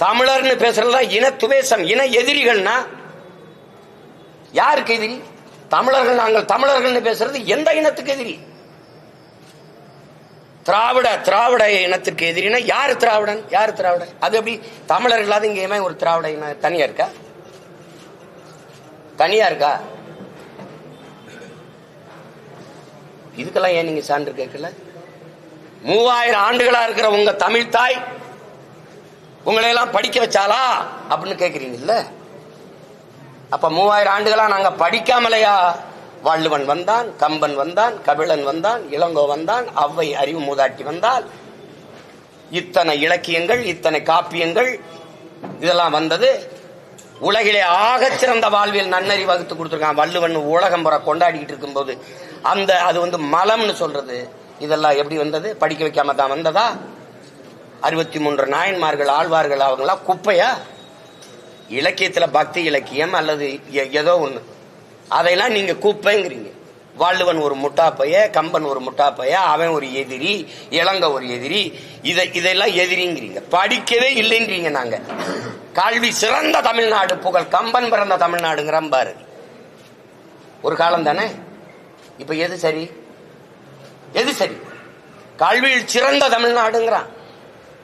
தமிழர்னு பேசுறதுலாம் இன துவேசம் இன எதிரிகள்னா யாருக்கு எதிரி? தமிழர்கள் நாங்கள் தமிழர்கள்னு பேசுறது எந்த இனத்துக்கு எதிரி? திராவிட திராவிட இனத்திற்கு எதிரினா யார் திராவிடன்? யார் திராவிடன்? அது எப்படி? தமிழர் இல்லாத இங்கேயுமே ஒரு திராவிட இனம் தனியா இருக்கா? தனியா இருக்கா? இதுக்கெல்லாம் ஏன் நீங்க சான்று கேட்கல? மூவாயிரம் ஆண்டுகளா இருக்கிற உங்க தமிழ் தாய் உங்களை எல்லாம் படிக்க வச்சாலா அப்படின்னு கேக்குறீங்கல்ல? அப்ப மூவாயிரம் ஆண்டுகளா நாங்க படிக்காமலையா? வள்ளுவன் வந்தான் கம்பன் வந்தான் கபிலன் வந்தான் இளங்கோ வந்தான் அவ்வை அறிவு மூதாட்டி வந்தால் இத்தனை இலக்கியங்கள் இத்தனை காப்பியங்கள் இதெல்லாம் வந்தது உலகிலே ஆகச்சிறந்த வாழ்வியல் நன்னறி வகுத்து கொடுத்துருக்கான் வள்ளுவன் உலகம் புற கொண்டாடிக்கிட்டு இருக்கும்போது. அந்த அது வந்து மலம்னு சொல்றது. இதெல்லாம் எப்படி வந்தது? படிக்க வைக்காம தான் வந்ததா? அறுபத்தி மூன்று நாயன்மார்கள் ஆழ்வார்கள் அவங்களாம் குப்பையா? இலக்கியத்துல பக்தி இலக்கியம் அல்லது எ- ஏதோ ஒண்ணு. அதையெல்லாம் நீங்க குப்பைங்கிறீங்க. வள்ளுவன் ஒரு முட்டாப்பைய கம்பன் ஒரு முட்டாப்பைய அவன் ஒரு எதிரி இளங்க ஒரு எதிரி இதை இதெல்லாம் எதிரிங்கிறீங்க. படிக்கவே இல்லைங்கிறீங்க நாங்க. கல்வி சிறந்த தமிழ்நாடு புகழ் கம்பன் பிறந்த தமிழ்நாடுங்கிற பாரு ஒரு காலம் தானே? இப்ப எது சரி? எது சரி? கல்வியில் சிறந்த தமிழ்நாடுங்கிறான்.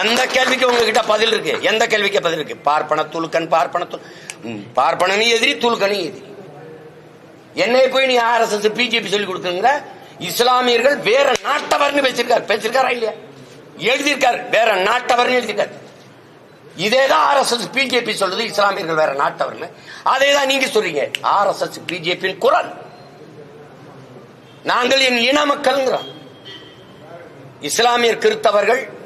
எந்த கேள்விக்கு உங்ககிட்ட பதில் இருக்கு? எந்த கேள்விக்கு பதில் இருக்கு? பார்ப்பன துலுக்கன் பார்ப்பன துல் எதிரி துலுக்கனும் எதிரி. என்னை போய் நீ ஆர்எஸ்எஸ் பிஜேபி சொல்லி கொடுக்குங்கிற இஸ்லாமியர்கள் வேற நாட்டவர்னு பேசியிருக்காரு. பேசியிருக்காரா இல்லையா? எழுதியிருக்காரு. வேற நாட்டவர்னு எழுதியிருக்காரு. இதேதான் ஆர்எஸ்எஸ் பிஜேபி சொல்றது இஸ்லாமியர்கள் வேற நாட்டவர்னு. அதே தான் நீங்க சொல்றீங்க. ஆர்எஸ்எஸ் பிஜேபியின் குரல். நாங்கள் என் இன மக்கள்ங்கிறோம். இஸ்லாமியர் கிறித்தவர்கள்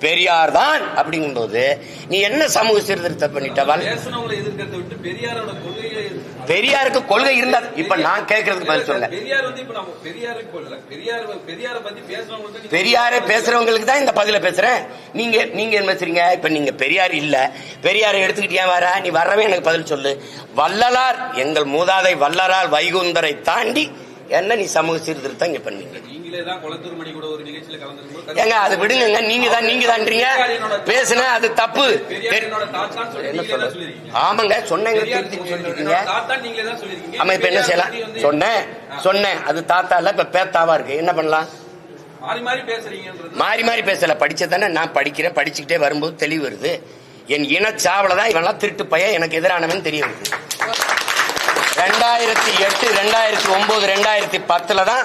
பெரியார் தான் அப்படிங்கும்போது நீ என்ன சமூக சீர்திருத்தம் பண்ணிட்ட வல் பேசுனவங்களை எதிர்க்கிறத விட்டு பெரியாரோட கொள்கையை எதிர்த்து- பெரியாருக்கு கொள்கை இருந்தா இப்ப நான் கேட்கறதுக்கு பதில் சொல்ல. பெரியார் பேசுறவங்களுக்கு தான் இந்த பதில பேசுறேன். நீங்க நீங்க என்ன பேசுறீங்க? இப்ப நீங்க பெரியார் இல்ல. பெரியாரை எடுத்துக்கிட்டு வர? நீ வரவே எனக்கு பதில் சொல்லு. வள்ளலார் எங்கள் மூதாதை வள்ளலார் வைகுந்தரை தாண்டி என்ன நீ சமூக சீர்திருத்தம் இங்க பண்ணீங்க ஏங்க அது விடுங்க நீங்க தான் நீங்க தான்றீங்க. பேசுன அது தப்பு. ஆமாங்க சொன்னேங்க சொல்லிருக்கீங்க. ஆமா இப்ப என்ன செய்யலாம்? சொன்னேன் சொன்னேன் அது தாத்தா இல்ல இப்ப பேத்தாவா இருக்கு. என்ன பண்ணலாம்? மாறி மாறி பேசுறீங்கன்றது மாறி மாறி பேசல. படிச்சதானே நான் படிக்கிறேன் படிச்சுக்கிட்டே வரும்போது தெளிவு வருது. என் இனச்சாவல தான் இவெல்லாம் திருட்டு பையன் எனக்கு எதிரானவன் தெரிய வருது. ரெண்டாயிரத்தி எட்டு ரெண்டாயிரத்தி ஒன்பது ரெண்டாயிரத்தி பத்துல தான்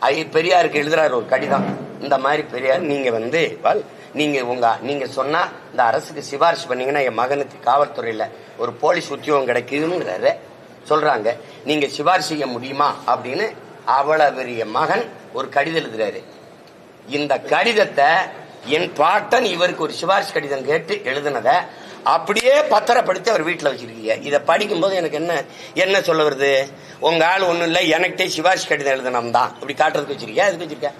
ஐ பெரியாருக்கு எழுதுறாரு ஒரு கடிதம். இந்த மாதிரி பெரியார் நீங்க வந்து நீங்க உங்க நீங்க சொன்னா இந்த அரசுக்கு சிபாரிசு பண்ணீங்கன்னா என் மகனுக்கு காவல்துறையில ஒரு போலீஸ் உத்தியோகம் கிடைக்குதுங்கிறாரு சொல்றாங்க. நீங்க சிபாரிசு செய்ய முடியுமா? அப்படின்னு அவ்வளவு பெரிய மகன் ஒரு கடிதம் எழுதுறாரு. இந்த கடிதத்தை என் பாட்டன் இவருக்கு ஒரு சிபாரிசு கடிதம் கேட்டு எழுதுனத அப்படியே பத்திரப்படுத்தி அவர் வீட்டில் வச்சிருக்கீங்க. இதை படிக்கும்போது எனக்கு என்ன என்ன சொல்ல வருது? உங்க ஆள் ஒன்றும் இல்லை எனக்கிட்டே சிபாரிசு கடிதம் எழுதினம் தான். இப்படி காட்டுறதுக்கு வச்சிருக்கியா? எதுக்கு வச்சிருக்க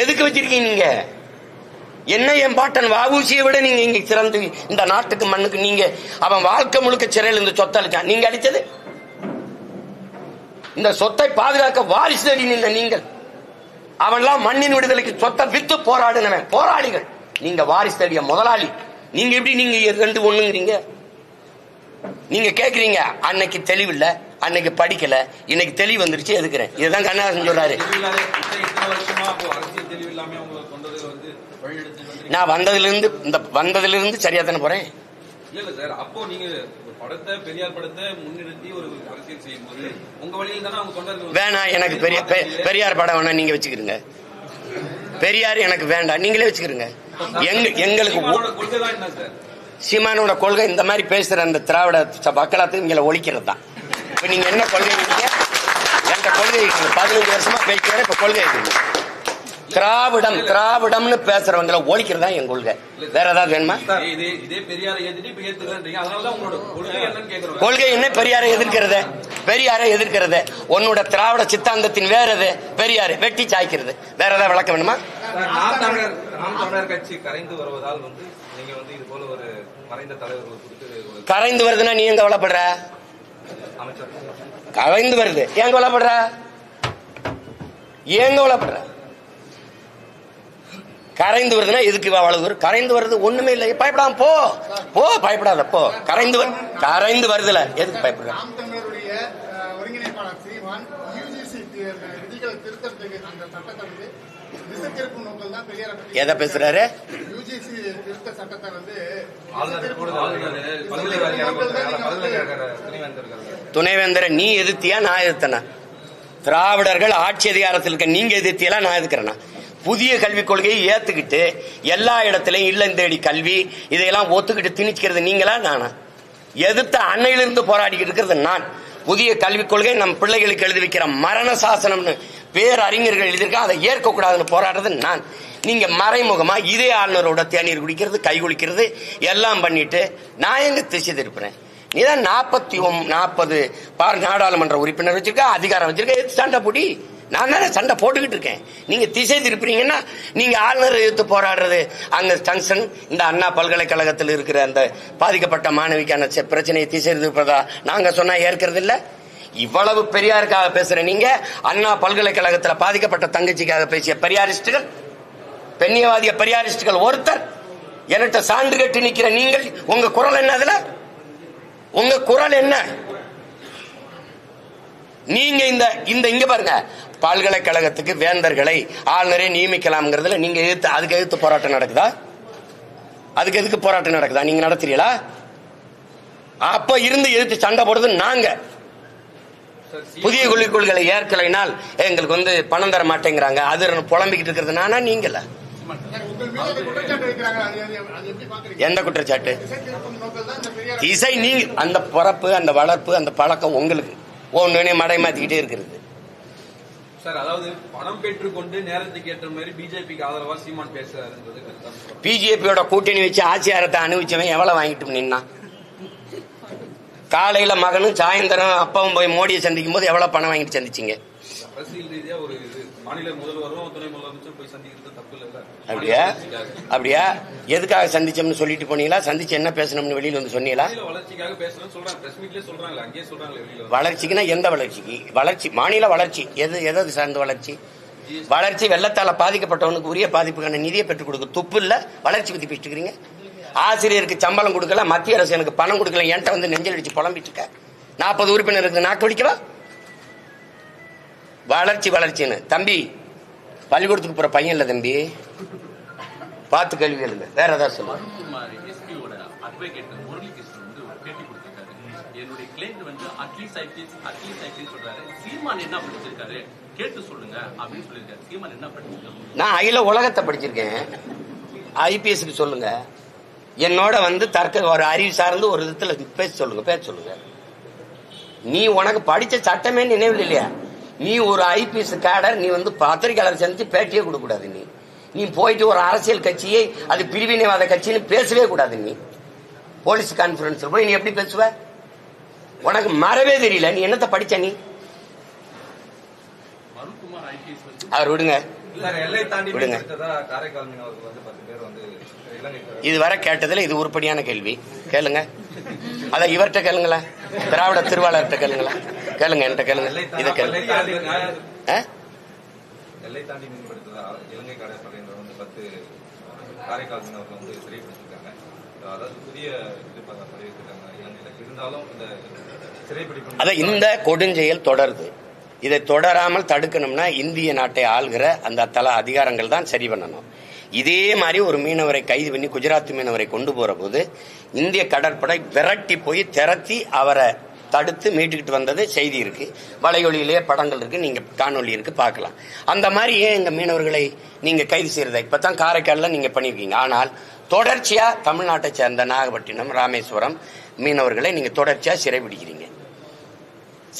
எதுக்கு வச்சிருக்கீங்க நீங்க? என்ன என் பாட்டன் வாவூசியை விட நீங்க இங்க சிறந்து இந்த நாட்டுக்கு மண்ணுக்கு நீங்க அவன் வாழ்க்கை முழுக்க சிறையில் இந்த சொத்தை அளிச்சான் நீங்க அளிச்சது இந்த சொத்தை பாதுகாக்க வாரிசு தேடி நின்ற நீங்கள். அவன்லாம் மண்ணின் விடுதலைக்கு சொத்தை வித்து போராடினவன். போராளிகள். நீங்க வாரிசு தேடிய முதலாளி. நீங்க எப்படி நீங்க ரெண்டு ஒண்ணுங்கிறீங்க? நீங்க கேக்குறீங்க அன்னைக்கு தெளிவில்ல அன்னைக்கு படிக்கல இன்னைக்கு தெளிவு வந்துருச்சு எதுக்குறேன்? இதுதான் கண்ணாசன் சொல்றாரு. நான் வந்ததுல இருந்து இந்த வந்ததுல இருந்து சரியா தானே போறேன்? இல்ல இல்ல சார் அப்போ நீங்க ஒரு படத்தை பெரியார் படத்தை முன்னிறுத்தி ஒரு அரசியல் செய்யும் போது உங்க வழியில் தானே அவங்க கொண்டார்கள் வேணாம் எனக்கு பெரிய பெரியார் படம் வேணா நீங்க வச்சுக்கிறீங்க பெரியார் எனக்கு வேண்டாம். நீங்களே வச்சுக்கிறீங்க எங்களுக்கு சீமானோட கொள்கை இந்த மாதிரி பேசுற அந்த திராவிட மக்களாத்துக்கு இங்களை ஒழிக்கிறது தான் இப்ப நீங்க என்ன கொள்கை என்கிட்ட கொள்கை பதினஞ்சு வருஷமா பேசுறேன் இப்ப கொள்கை திராவிடம் திராவிடம்னு பேசுறவங்களை ஒழிக்கிறது என் கொள்கை. வேற ஏதாவது வேணுமா? கொள்கை என்ன? பெரியாரை எதிர்க்கிறது. பெரியாரை எதிர்க்கிறது. உன்னோட திராவிட சித்தாந்தத்தின் வேற எது? பெரியாரு வெட்டி சாய்க்கிறது. வேற ஏதாவது விளக்க வேணுமா? கரைந்து வருதுன்னா நீ எங்க கவலைப்படுற கரைந்து வருது. ஏன் கவலைப்படுற ஏன் கவலைப்படுற கரைந்து வருதுன்னா எதுக்கு அவ்வளவு தூரம் கரைந்து வருது ஒண்ணுமே இல்லை. பயப்படாம போ. போ பயப்படாத போ. கரைந்து வரு- கரைந்து வருதுல. எதுக்கு பயப்படுற? எதை பேசுறாரு? துணைவேந்தர் நீ எதிர்த்தியா நான் எதிர்த்தனா? திராவிடர்கள் ஆட்சி அதிகாரத்தில் இருக்க நீங்க எதிர்த்தியலா நான் எதிர்க்கிறேனா? புதிய கல்விக் கொள்கையை ஏத்துக்கிட்டு எல்லா இடத்துலையும் இல்லம் தேடி கல்வி இதையெல்லாம் ஒத்துக்கிட்டு திணிக்கிறது நீங்களா? நானா. எதிர்த்த அன்னையிலிருந்து போராடிக்கிட்டு இருக்கிறது நான். புதிய கல்விக் கொள்கை நம் பிள்ளைகளுக்கு எழுதி வைக்கிற மரண சாசனம்னு பேரறிஞர்கள் எழுதியிருக்கா அதை ஏற்கக்கூடாதுன்னு போராடுறது நான். நீங்க மறைமுகமா இதே ஆளுநரோட தேநீர் குடிக்கிறது கை குளிக்கிறது எல்லாம் பண்ணிட்டு நான் எங்க திசை திருப்புறேன்? நீ தான் நாற்பத்தி நாற்பது பார் நாடாளுமன்ற உறுப்பினர் வச்சிருக்க அதிகாரம் வச்சிருக்க எதுக்கு சண்டை போட்டி? நான் தானே சண்டை போட்டுக்கிட்டு இருக்கேன்? நீங்க திசை திருப்புறீங்கன்னா நீங்க ஆளுநர் எதிர்த்து போராடுறது. அங்க ஜங்ஷன் இந்த அண்ணா பல்கலைக்கழகத்தில் இருக்கிற அந்த பாதிக்கப்பட்ட மாணவிக்கான பிரச்சனையை திசை திருப்பதா நாங்க சொன்னா ஏற்கிறது இல்ல? இவ்வளவு பெரியாருக்காக பேசுற நீங்க அண்ணா பல்கலைக்கழகத்துல பாதிக்கப்பட்ட தங்கச்சிக்காக பேசிய பெரியாரிஸ்டுகள் பெண்ணியவாதிய பெரியாரிஸ்டுகள் ஒருத்தர் என்கிட்ட சான்று கட்டி நிக்கிற நீங்கள் உங்க குரல் என்ன அதுல? உங்க குரல் என்ன? நீங்க இந்த இந்த இங்க பாருங்க பல்கலைக்கழகத்துக்கு வேந்தர்களை ஆளுநரை நியமிக்கலாம்ங்கிறதுல நீங்க எதிர்த்து அதுக்கு எதிர்த்து போராட்டம் நடக்குதா? அதுக்கு எதுக்கு போராட்டம் நடக்குதா? நீங்க நடத்துறீங்களா? அப்ப இருந்து எதிர்த்து சண்டை போடுறது நாங்க. புதிய கொள்கை ஏற்கலைனால் எங்களுக்கு வந்து பணம் தர மாட்டேங்கிறாங்க. அது புலம்பிக்கிட்டு இருக்கிறது நானா நீங்கள? எந்த குற்றச்சாட்டு? இசை நீங்க அந்த பிறப்பு அந்த வளர்ப்பு அந்த பழக்கம் உங்களுக்கு ஒன்னு மடை மாத்திக்கிட்டே இருக்கிறது. சார் அதாவது பணம் பெற்றுக்கொண்டு நேரத்துக்கு ஏற்ற மாதிரி பிஜேபிக்கு ஆதரவா சீமான் பேசுறாருன்றது. பிஜேபியோட கூட்டணி வச்சு ஆட்சியாரத்தை அனுபவிச்சவன் எவ்வளவு வாங்கிட்டு நின்னான் காலையில மகனும் சாயந்தரம் அப்பாவும் போய் மோடியை சந்திக்கும் போது எவ்வளவு பணம் வாங்கிட்டு சந்திச்சீங்க? அரசியல் ரீதியா ஒரு மாநில முதல்வரும் துணை முதலமைச்சரும் போய் சந்திக்கிறது தப்பு இல்ல அப்படியா? அப்படியா? எதுக்காக சந்திச்சோம்னு சொல்லிட்டு போனீங்களா? சந்திச்சு என்ன பேசணும்னு வெளியில வந்து சொன்னீங்களா? வளர்ச்சிக்குன்னா எந்த வளர்ச்சிக்கு? வளர்ச்சி மாநில வளர்ச்சி. எது எதாவது சார்ந்த வளர்ச்சி? வளர்ச்சி வெள்ளத்தால பாதிக்கப்பட்டவனுக்கு உரிய பாதிப்புக்கான நிதியை பெற்றுக் கொடுக்க துப்பு இல்ல வளர்ச்சி பத்தி பேசிட்டு இருக்கிறீங்க ஆசிரியருக்கு சம்பளம் கொடுக்கல மத்திய அரசு எனக்கு பணம் கொடுக்கல என்கிட்ட வந்து நெஞ்சல் அடிச்சு புலம்பிட்டு இருக்க நாற்பது உறுப்பினருக்கு நாக்கு வலிக்கவா வளர்ச்சி வளர்ச்சின்னு. தம்பி பள்ளிக்கூடத்துக்கு போற பையன் இல்ல தம்பி. பார்த்து கேள்வி எழுங்க வேற ஏதாவது சொல்லுங்க. அருண்குமார் எஸ்பியோட அட்வொகேட் முரளிகிருஷ்ணன் வந்து ஒரு பேட்டி கொடுத்திருக்காரு. என்னுடைய கிளைண்ட் வந்து அட்லீஸ்ட் ஐபிஎஸ் அட்லீஸ்ட் ஐபிஎஸ் சொல்றாரு. சீமான் என்ன படிச்சிருக்காரு? கேட்டு சொல்லுங்க அப்படின்னு சொல்லியிருக்காரு. சீமான் என்ன படிச்சிருக்காரு? நான் அகில உலகத்தை படிச்சிருக்கேன். ஐபிஎஸ்க்கு சொல்லுங்க. என்னோட வந்து தர்க்க ஒரு அறிவு சார்ந்து ஒரு விதத்துல பேச சொல்லுங்க பேச சொல்லுங்க. நீ உனக்கு படிச்ச சட்டமே நினைவில் இல்லையா? நீ ஒரு ஐபிஎஸ் கேடர் நீ வந்து பத்திரிகையாளர் சந்திச்சு பேட்டியே கொடுக்க கூடாது நீ. நீ போயிட்டு ஒரு அரசியல் கட்சியை அது பிரிவினைவாத கட்சின்னு பேசவே கூடாது நீ. போலீஸ் கான்ஃபரன்ஸ்ல போய் நீ எப்படி பேசுவ? உனக்கு மறவே தெரியல. நீ என்னத்த படிச்ச நீ? அவர் விடுங்க. விடுங்க. இதுவரை கேட்டதுல இது உருப்படியான கேள்வி. கேளுங்க. அத இவர்கிட்ட கேளுங்களேன் திராவிட திருவாளர்கிட்ட கேளுங்களேன் கேளுங்க என்கிட்ட கேளுங்க. இதை கேளுங்க. ஆ? வந்து காரைக்கால் மீனவர்கள் வந்து சிறைப்படுத்திருக்காங்க அதாவது புதிய இது பதிவிட்டிருக்காங்க இருந்தாலும் இந்த சிறைப்பிடிப்பு அதான் இந்த கொடுஞ்செயல் தொடருது. இதை தொடராமல் தடுக்கணும்னா இந்திய நாட்டை ஆள்கிற அந்த தல அதிகாரங்கள் தான் சரி பண்ணணும். இதே மாதிரி ஒரு மீனவரை கைது பண்ணி குஜராத் மீனவரை கொண்டு போற போது இந்திய கடற்படை விரட்டி போய் திரட்டி அவரை தடுத்து மீட்டுக்கிட்டு வந்தது செய்தி இருக்கு. வலையொலியிலேயே படங்கள் இருக்கு. நீங்க காணொலி இருக்கு பார்க்கலாம். அந்த மாதிரி ஏன் எங்க மீனவர்களை நீங்க கைது செய்யறதை? இப்பதான் காரைக்கால்ல நீங்க பண்ணிருக்கீங்க. ஆனால் தொடர்ச்சியா தமிழ்நாட்டை சேர்ந்த நாகப்பட்டினம் ராமேஸ்வரம் மீனவர்களை நீங்க தொடர்ச்சியா சிறைபிடிக்கிறீங்க.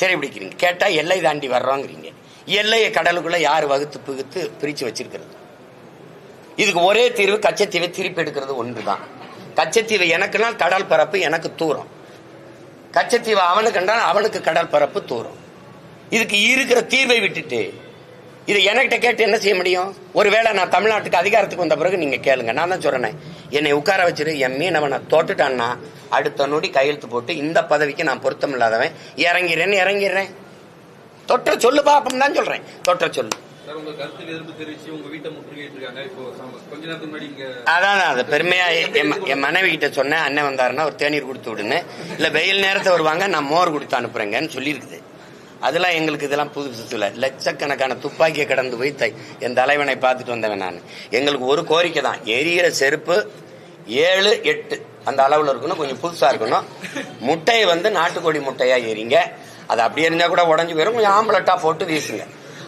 சிறைபிடிக்கிறீங்க. கேட்டா எல்லை தாண்டி வர்றோங்கிறீங்க. எல்லையை கடலுக்குள்ள யார் வகுத்து புகுத்து பிரிச்சு வச்சிருக்கிறது? இதுக்கு ஒரே தீர்வு கச்சத்தீவை திருப்பி எடுக்கிறது ஒன்று தான் கச்சத்தீவை எனக்குன்னா கடல் பரப்பு எனக்கு தூரம். கச்சத்தீவை அவனுக்கு என்றால் அவனுக்கு கடல் பரப்பு தூரம். இதுக்கு இருக்கிற தீர்வை விட்டுட்டு இது என்கிட்ட கேட்டு என்ன செய்ய முடியும்? ஒருவேளை நான் தமிழ்நாட்டுக்கு அதிகாரத்துக்கு வந்த பிறகு நீங்க கேளுங்க. நான் தான் சொல்றேன். என்னை உட்கார வச்சிரு என் மீனவனை தோட்டுட்டான்னா அடுத்த நொடி கையெழுத்து போட்டு இந்த பதவிக்கு நான் பொருத்தம் இல்லாதவன் இறங்கிறேன்னு இறங்கிடுறேன் தொற்ற சொல்லு பாப்பம் தான் சொல்றேன். தொற்ற சொல்லு. சார் உங்க கருத்துக்கு எதிர்ப்பு தெரிவிச்சு உங்க வீட்டை முற்றுகையிட்டு இருக்காங்க இப்போ கொஞ்ச நேரத்துக்கு முன்னாடி அதான் அது பெருமையா என் என் மனைவி கிட்ட சொன்னேன் அண்ணன் வந்தாருன்னா ஒரு தேநீர் கொடுத்து விடுன்னு. இல்ல வெயில் நேரத்தை வருவாங்க நான் மோர் கொடுத்து அனுப்புறேங்கன்னு சொல்லியிருக்குது. அதெல்லாம் எங்களுக்கு இதெல்லாம் புதுசு இல்ல. லட்சக்கணக்கான துப்பாக்கியை கடந்து போய் தை- என் தலைவனை பார்த்துட்டு வந்தவன் நான். எங்களுக்கு ஒரு கோரிக்கை தான். எரியிற செருப்பு ஏழு எட்டு அந்த அளவில் இருக்கணும் கொஞ்சம் புதுசாக இருக்கணும். முட்டையை வந்து நாட்டுக்கோழி முட்டையாக எரிங்க. அது அப்படியே இருந்தால் கூட உடஞ்சி போயிடும் கொஞ்சம் ஆம்பளட்டாக போட்டு வீசுங்க.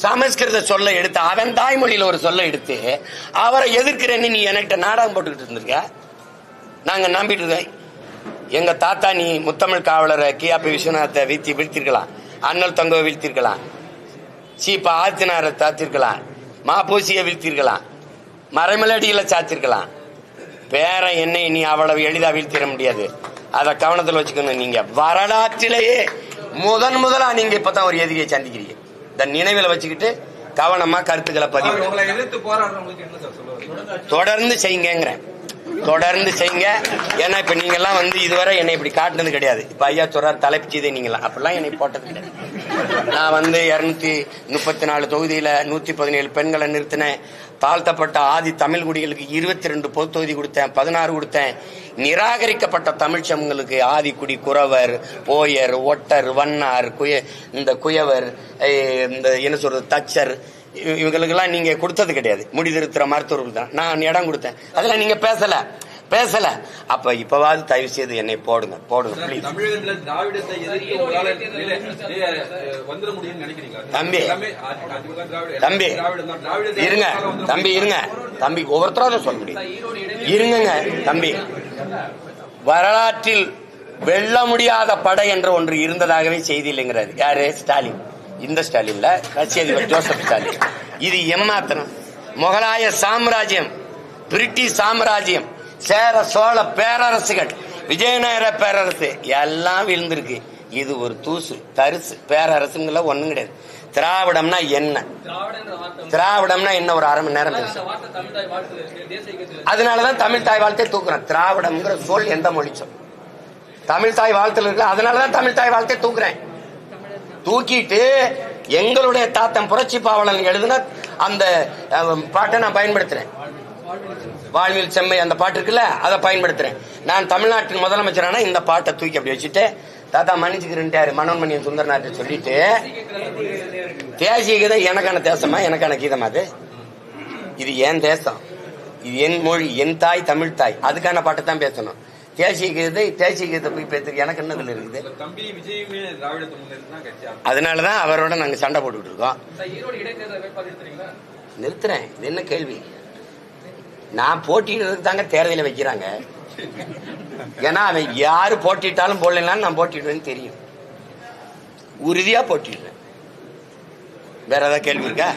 சமஸ்கிருத சொல்ல எடுத்து அவன் தாய்மொழியில் ஒரு சொல்ல எடுத்து அவரை எதிர்க்கிறேன்னு நீ என்கிட்ட நாடகம் போட்டுக்கிட்டு இருந்திருக்க? நாங்கள் நம்பிட்டு இருக்கோம். எங்கள் தாத்தா நீ முத்தமிழ் காவலரை கியாபி விஸ்வநாத்தை வீழ்த்தி வீழ்த்திருக்கலாம். அண்ணல் தங்க வீழ்த்திருக்கலாம். சீப்பா ஆத்தினாரை தாத்திருக்கலாம் மாப்பூசியை வீழ்த்திருக்கலாம். மறைமலடிகளை சாத்திருக்கலாம். பேர என்னை நீ அவ்வளவு எளிதாக வீழ்த்திட முடியாது. அதை கவனத்தில் வச்சுக்கணும் நீங்கள் வரலாற்றிலேயே முதன் முதலாக நீங்கள் இப்போ தான் ஒரு எதிரியை சந்திக்கிறீங்க. இந்த நினைவில் வச்சுக்கிட்டு கவனமா கருத்துக்களை பதிவு தொடர்ந்து செய்யுங்கிறேன் தொடர்ந்து செய்யுங்க. ஏன்னா இப்ப நீங்க எல்லாம் வந்து இதுவரை என்னை இப்படி காட்டினது கிடையாது. இப்ப ஐயா சொல்றாரு தலைப்பு செய்தே நீங்களாம் அப்படிலாம் என்னை போட்டது கிடையாது. நான் வந்து இருநூத்தி முப்பத்தி நாலு தொகுதியில நூத்தி பதினேழு பெண்களை நிறுத்தினேன். தாழ்த்தப்பட்ட ஆதி தமிழ் குடிகளுக்கு இருபத்தி ரெண்டு பொதுத்தொகுதி கொடுத்தேன் பதினாறு கொடுத்தேன். நிராகரிக்கப்பட்ட தமிழ் சமங்களுக்கு ஆதிக்குடி குறவர் போயர் ஒட்டர் வண்ணார் குய இந்த குயவர் இந்த என்ன சொல்றது தச்சர் இவங்களுக்கெல்லாம் நீங்க கொடுத்தது கிடையாது. முடிதிருத்துற மருத்துவர்கள் தான். நான் இடம் கொடுத்தேன். அதெல்லாம் நீங்க பேசல. பேசல. அப்ப இப்பவாது தயவு செய்து என்னை போடுங்க போடுங்க தம்பி. தம்பி இருங்க. தம்பி? இருங்க. தம்பி ஒவ்வொருத்தராவது சொல்ல முடியும். இருங்கங்க தம்பி. வரலாற்றில் வெல்ல முடியாத படை என்ற ஒன்று இருந்ததாகவே செய்தி இல்லைங்கிறாரு. யாரு? ஸ்டாலின். இந்த ஸ்டாலின்ல ரஷ்ய அதிபர் ஜோசப் ஸ்டாலின். இது எம்மாத்திரம் முகலாய சாம்ராஜ்யம் பிரிட்டிஷ் சாம்ராஜ்யம் சேர சோழ பேரரசுகள் விஜயநகர பேரரசு எல்லாம் விழுந்திருக்கு. இது ஒரு தூசு தரிசு பேரரசுங்கள ஒண்ணும் கிடையாது. திராவிடம்னா என்ன? திராவிடம்னா என்ன ஒரு அரை மணி நேரம் அதனாலதான் தமிழ் தாய் வாழ்த்தே தூக்குறேன் திராவிடம்ங்கிற சொல் எந்த மொழி சொல் தமிழ் தாய் வாழ்த்துல இருக்கு. அதனாலதான் தமிழ் தாய் வாழ்த்தே தூக்குறேன். தூக்கிட்டு எங்களுடைய தாத்தன் புரட்சி பாவலன் எழுதுன அந்த பாட்டை நான் பயன்படுத்துறேன். வாழ்வில் செம்மை அந்த பாட்டு இருக்குல்ல அதை பயன்படுத்துறேன். நான் தமிழ்நாட்டின் முதலமைச்சரான இந்த பாட்டை தூக்கி அப்படி வச்சுட்டு தாத்தா மன்னிச்சுக்கிறேன்ட்டாரு மனோன்மணியன் சுந்தரநாட்டை சொல்லிட்டு தேசிய கீதம் எனக்கான தேசமா எனக்கான கீதமா அது? இது என் தேசம். இது என் மொழி என் தாய் தமிழ் தாய். அதுக்கான பாட்டை தான் பேசணும். தேசிய கீதத்தை தேசிய கீதத்தை போய் பேசுறது எனக்கு என்னதுல இருக்குது? முன்னேற்றம் தான் கட்சி அதனாலதான் அவரோட நாங்க சண்டை போட்டுட்டு இருக்கோம். நிறுத்துறேன். இது என்ன கேள்வி? நான் போட்டிடுறதுக்கு தாங்க தேர்தலில் வைக்கிறாங்க. ஏன்னா அவன் யாரு போட்டிட்டாலும் போடலாம் நான் போட்டிடுவேன்னு தெரியும். உறுதியா போட்டிடுறேன் வேற ஏதாவது கேள்வி இருக்கா?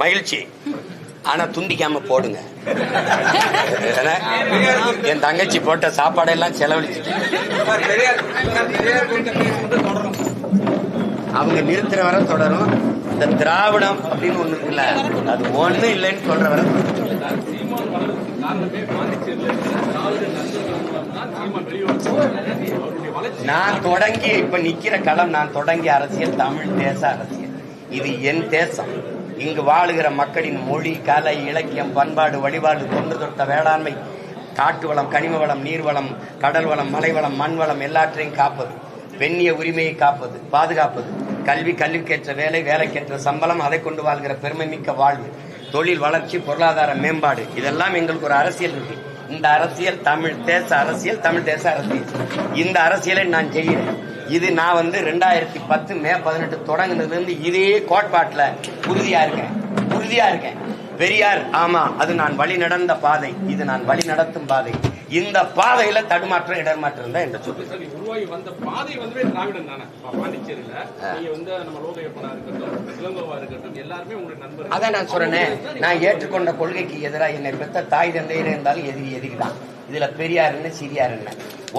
மகிழ்ச்சி. ஆனா துண்டிக்காம போடுங்க. என் தங்கச்சி போட்ட சாப்பாடெல்லாம் செலவழிச்சு அவங்க நிறுத்துற வரை தொடரும். இந்த திராவிடம் அப்படின்னு ஒண்ணு இருக்குல்ல அது ஒண்ணு இல்லைன்னு சொல்ற நான் தொடங்கி இப்ப நிக்கிற களம் நான் தொடங்கிய அரசியல் தமிழ் தேச அரசியல். இது என் தேசம். இங்கு வாழுகிற மக்களின் மொழி கலை இலக்கியம் பண்பாடு வழிபாடு தொன்று தொட்ட வேளாண்மை காட்டு வளம் கனிம வளம் நீர்வளம் கடல் வளம் மலைவளம் மண் வளம் எல்லாற்றையும் காப்பது. பெண்ணிய உரிமையை காப்பது பாதுகாப்பது. கல்வி கல்விக்கேற்ற வேலை வேலைக்கேற்ற சம்பளம் அதை கொண்டு வாழ்கிற பெருமை மிக்க வாழ்வு. தொழில் வளர்ச்சி பொருளாதார மேம்பாடு. இதெல்லாம் எங்களுக்கு ஒரு அரசியல் இருக்கு. இந்த அரசியல் தமிழ் தேச அரசியல் தமிழ் தேச அரசியல். இந்த அரசியலை நான் செய்கிறேன் இது நான் வந்து ரெண்டாயிரத்தி பத்து மே பதினெட்டு தொடங்கினதுலேருந்து இதே கோட்பாட்டில் உறுதியாக இருக்கேன். உறுதியாக இருக்கேன். பெரியார் ஆமா அது நான் வழி நடந்த பாதை. இது நான் வழி நடத்தும் பாதை. இந்த பாதையில தடுமாற்றம் இடர்மாற்றம் தான் என்று சொல்லு உருவாகி வந்த பாதை வந்து திராவிடம் தானே? பாண்டிச்சேரியில நீங்க வந்து நம்ம லோகையப்பனா இருக்கட்டும் இளங்கோவா இருக்கட்டும் எல்லாருமே உங்களுடைய நண்பர்கள். அதான் நான் சொல்றேனே. நான் ஏற்றுக்கொண்ட கொள்கைக்கு எதிராக என்னை பெற்ற தாய் தந்தையரே இருந்தாலும் எதிரி எதிரி தான் இதுல பெரியார் என்ன சிறியார் என்ன?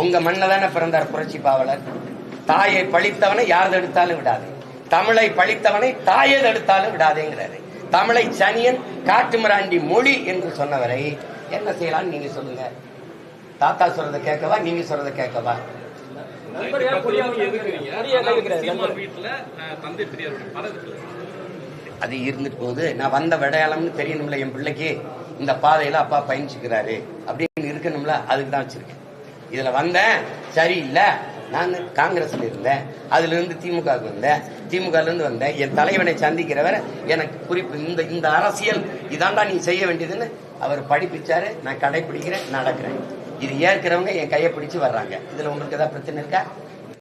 உங்க மண்ணில் தானே பிறந்தார் புரட்சி பாவலர். தாயை பழித்தவனை யார் தடுத்தாலும் விடாது. தமிழை பழித்தவனை தாயை தடுத்தாலும் விடாதேங்கிறாரு. தமிழை சனியன் காட்டுமிராண்டி மொழி என்று சொன்னவரை என்ன செய்யலாம்னு நீங்க சொல்லுங்க. தாத்தா சொல்றதை கேட்கவா நீங்க சொல்றதை கேட்கவா? அது இருந்துட்டு போகுது. நான் வந்த விடையாளம்னு தெரியணும்ல என் பிள்ளைக்கு. இந்த பாதையில அப்பா பயணிச்சுக்கிறாரு. அப்படின்னு இருக்கணும்ல அதுக்கு தான் வச்சிருக்கேன். இதுல வந்தேன் சரியில்லை. நான் காங்கிரஸ்ல இருந்தேன். அதுல இருந்து திமுகவுக்கு வந்தேன். திமுக இருந்து வந்தேன். என் தலைவனை சந்திக்கிறவரை எனக்கு குறிப்பு. இந்த இந்த அரசியல் இதாண்டா நீ செய்ய வேண்டியதுன்னு அவர் படிப்பிச்சாரு நான் கடைபிடிக்கிறேன் நடக்கிறேன். இது ஏற்கிறவங்க என் கையை பிடிச்சு வர்றாங்க. இதுல உங்களுக்கு ஏதாவது பிரச்சனை இருக்கா?